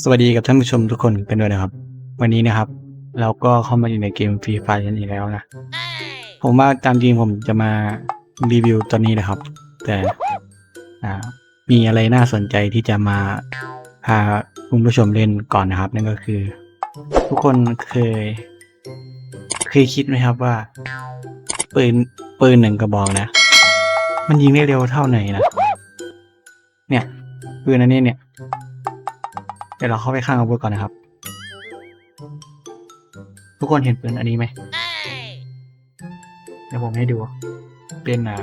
สวัสดีกับท่านผู้ชมทุกคนกันด้วยนะครับ วันนี้นะครับ เราก็เข้ามาอยู่ในเกมฟรีไฟกันอีกแล้วนะ ผมว่าตามจริงผมจะมารีวิวตอนนี้นะครับ แต่อ่ามีอะไรน่าสนใจที่จะมาพาคุณผู้ชมเล่นก่อนนะครับ นั่นก็คือ ทุกคนเคย เคยคิดไหมครับว่าปืนปืนหนึ่งกระบอกนะ มันยิงได้เร็วเท่าไหนนะเนี่ย ปืนอันนี้เนี่ย เดี๋ยวเราเข้าไปข้างอาวุธก่อนนะครับ ทุกคนเห็นปืนอันนี้ไหมเดี๋ยวผมให้ดู เป็นอ่า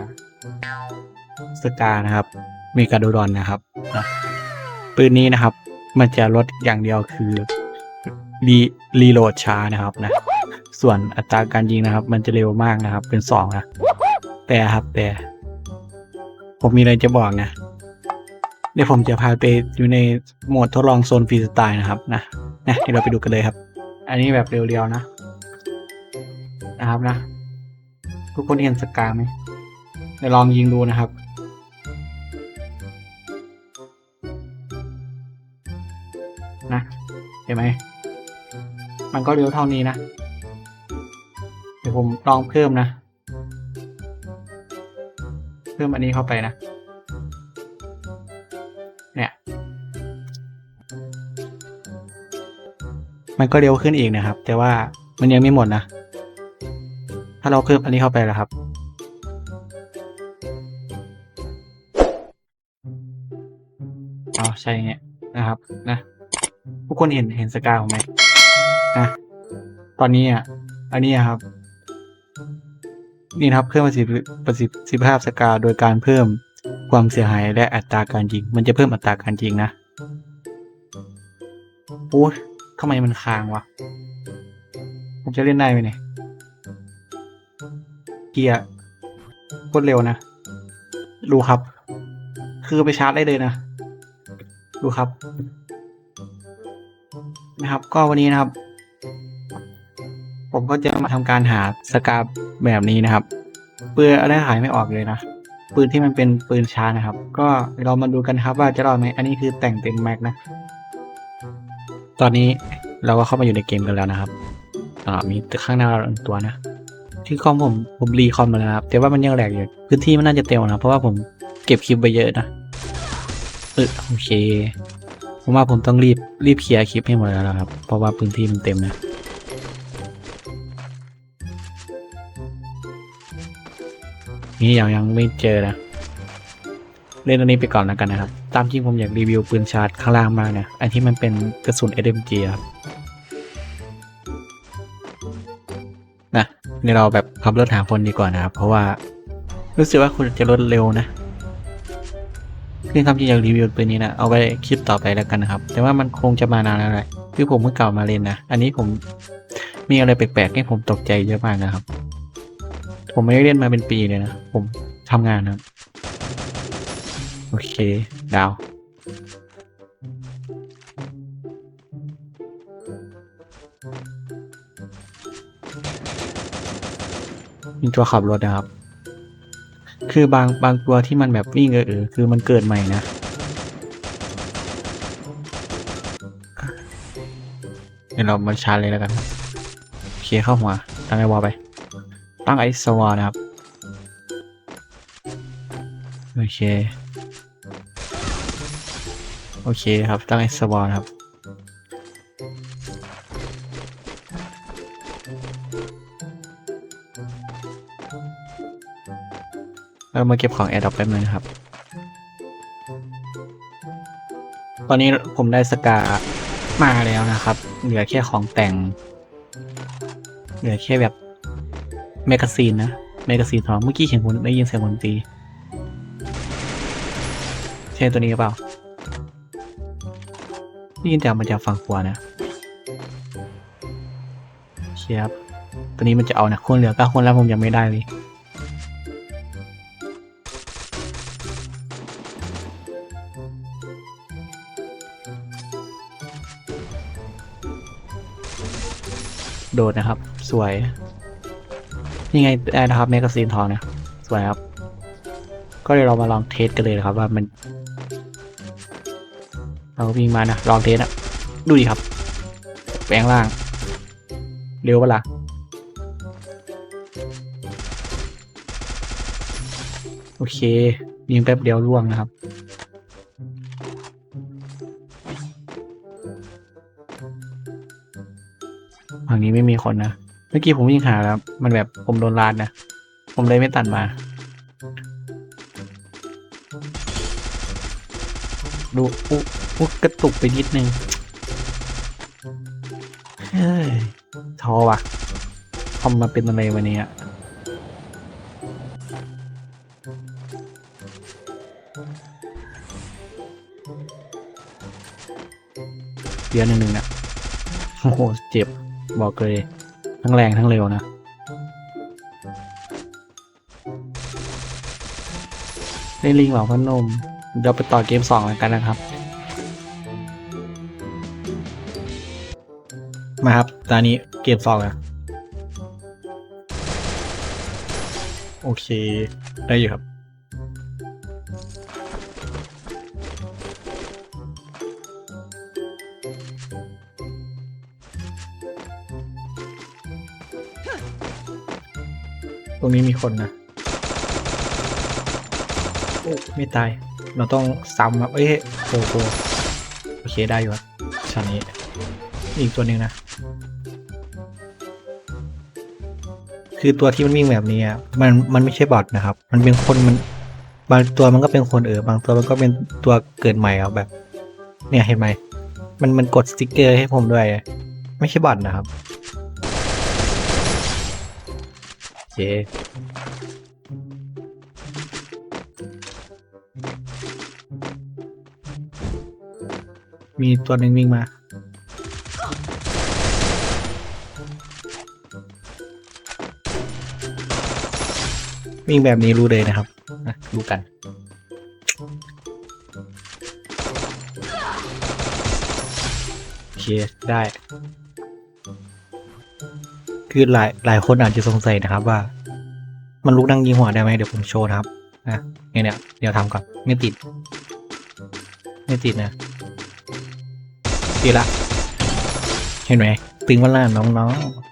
สกานะครับ มีกาโดดอนนะครับนะปืนนี้นะครับ มันจะลดอย่างเดียวคือรีรีโหลดช้านะครับนะ ส่วนอัตราการยิงนะครับ มันจะเร็วมากนะครับ เป็นสองนะ แต่ครับแต่ ผมมีอะไรจะบอกนะ เดี๋ยวผมจะพาไปอยู่ในโหมดทดลองโซนฟรีสไตล์นะครับนะนะเดี๋ยวเราไปดูกันเลยครับ อันนี้แบบเรียวๆนะ นะครับนะ ทุกคนเห็นสกาไหมเดี๋ยวลองยิงดูนะครับนะเห็นไหม มันก็เร็วเท่านี้นะ เดี๋ยวผมลองเพิ่มนะ เพิ่มอันนี้เข้าไปนะ เนี่ย มันก็เร็วขึ้นอีกนะครับ แต่ว่ามันยังไม่หมดนะ ถ้าเราเพิ่มอันนี้เข้าไปแล้วครับอ๋อใช่เงี้ยนะครับนะทุกคนเห็นเห็นสกาของไหมนะตอนนี้อะอันนี้ครับ นี่ครับเพิ่มประสิทธิประสิทธิภาพสกาโดยการเพิ่ม ความเสียหายและอัตราการยิง มันจะเพิ่มอัตราการยิงนะโอ้ยทำไมมันค้างวะผมจะเล่นได้ไหมเนี่ยเกียร์โคตรเร็วนะดูครับ คือไปชาร์จได้เลยนะ ดูครับ นะครับ ก็วันนี้นะครับ ผมก็จะมาทำการหาสกาแบบนี้นะครับ เปืนอะไรขายไม่ออกเลยนะ ปืนที่มันเป็นปืนชาร์จนะครับ ก็เรามาดูกันครับว่าจะรอดไหมอันนี้คือแต่งเต็มแม็กนะ ตอนนี้เราก็เข้ามาอยู่ในเกมกันแล้วนะครับอ่ามีข้างหน้าเราหนึ่งตัวนะที่คอมผมผมรีคอมมาแล้วครับแต่ว่ามันยังแหลกอยู่พื้นที่มันน่าจะเต็มนะเพราะว่าผมเก็บคลิปไปเยอะนะเออโอเคผมว่าผมต้องรีบรีบเคลียร์คลิปให้หมดแล้วครับ เพราะว่าพื้นที่มันเต็มนะ นี่ยังยังไม่เจอนะ เล่นอันนี้ไปก่อนแล้วกันนะครับ ตามจริงผมอยากรีวิวปืนชาร์จข้างล่างมากนะอันที่มันเป็นกระสุน SMG ครับนะเดี๋ยวเราแบบขับรถหาคนดีกว่านะครับ เพราะว่ารู้สึกว่าคุณจะรถเร็วนะคือทำจริงอยากรีวิวปืนนี้นะ เอาไว้คลิปต่อไปแล้วกันนะครับ แต่ว่ามันคงจะมานานแล้วแหละคือผมเพิ่งเก่ามาเล่นนะ อันนี้ผมมีอะไรแปลกๆให้ผมตกใจเยอะมากนะครับ ผมไม่ได้เล่นมาเป็นปีเลยนะ ผมทำงานนะครับ โอเค ดาว มีตัวขับรถนะครับ คือบางบางตัวที่มันแบบวิ่งเออเออคือมันเกิดใหม่นะเดี๋ยวเรามาชาร์จเลยแล้วกันครับโอเคเข้าหัวตั้งไอวอลไป ตั้งไอสวอนะครับ โอเค โอเคครับ ตั้งไอสวอนะครับเรามาเก็บของแอร์ดรอปแป๊บนึงนะครับ ตอนนี้ผมได้สกามาแล้วนะครับ เหลือแค่ของแต่ง เหลือแค่แบบ แมกกาซีนนะ แมกกาซีนทอง เมื่อกี้เห็นคนได้ยินเสียงคนตี ใช่ตัวนี้หรือเปล่าได้ยินจากมันจากฝั่งขวานะเชียบตัวนี้มันจะเอานะคนเหลือเก้าคนแล้วผมยังไม่ได้เลยโดดนะครับ สวย นี่ไงได้นะครับแมกกาซีนทองเนี่ยสวยครับ ก็เดี๋ยวเรามาลองเทสกันเลยนะครับว่ามัน เราวิ่งมานะลองเทสอะดูดิครับ แปลงล่าง เร็วปะล่ะโอเคยิงแป๊บเดียวร่วงนะครับ ฝั่งนี้ไม่มีคนนะ มื่อกี้ผมวิ่งหาแล้ว มันแบบผมโดนลาดนะ ผมเลยไม่ตัดมา ดูอุ๊อุ๊กระตุกไปนิดนึง เฮ้ยท้อว่ะคอมมาเป็นอะไรวันนี้อะเดือนหนึ่งหนึ่งนะโอ้โห เจ็บ บอกเลย ทั้งแรงทั้งเร็วนะ ได้ลิงเหล่าพนม เดี๋ยวไปต่อเกมสองกันนะครับ มาครับ ตอนนี้เกมสองแล้วโอเค ได้อยู่ครับ รงนี้มีคนนะโอ้ไม่ตาย เราต้องซ้ำครับเอ้ยโอ้โหโอเคได้อยู่ครับชั้นนี้ อีกตัวหนึ่งนะ คือตัวที่มันวิ่งแบบนี้อะมันมันไม่ใช่บอทนะครับ มันเป็นคนมันบางตัวมันก็เป็นคนเออบางตัวมันก็เป็นตัวเกิดใหม่ครับแบบ เนี่ยเห็นไหมมันมันกดสติกเกอร์ให้ผมด้วย ไม่ใช่บอทนะครับ เค มีตัวหนึ่งวิ่งมา วิ่งแบบนี้รู้เลยนะครับดูกันโอเค ได้ คือหลายหลายคนอาจจะสงสัยนะครับว่า มันลุกนั่งยิงหัวได้ไหมเดี๋ยวผมโชว์นะครับนะเนี่ยเนี่ยเดี๋ยวทำก่อนไม่ติด ไม่ติดนะติดละเห็นไหมตึงวันล่าน้องๆ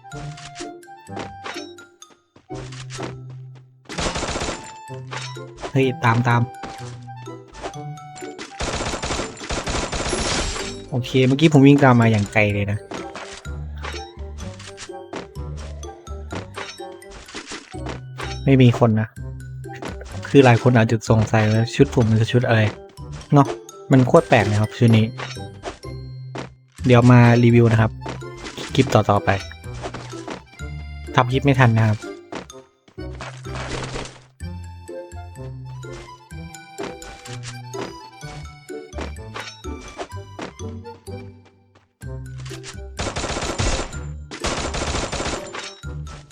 เฮ้ย ตามตามโอเค เมื่อกี้ผมวิ่งตามมาอย่างไกลเลยนะ ไม่มีคนนะ คือหลายคนอาจจะสงสัยว่าชุดผมมันจะชุดอะไร เนาะมันโคตรแปลกนะครับชุดนี้ เดี๋ยวมารีวิวนะครับ คลิปต่อๆไปทำคลิปไม่ทันนะครับ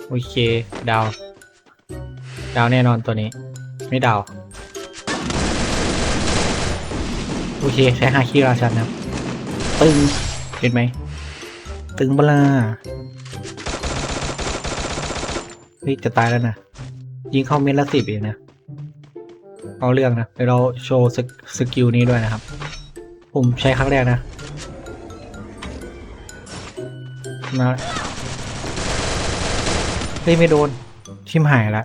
โอเค ดาว ดาวแน่นอนตัวนี้ ไม่ดาว โอเค ใช้ฮาคิราชันนะครับตึงเห็นไหม ตึงเบลาเฮ้ยจะตายแล้วนะ ยิงเข้าเม็ดละสิบเองนะ เอาเรื่องนะ เดี๋ยวเราโชว์สกสกิลนี้ด้วยนะครับ ผมใช้ครั้งแรกนะมาเฮ้ยไม่โดนชิมหายละ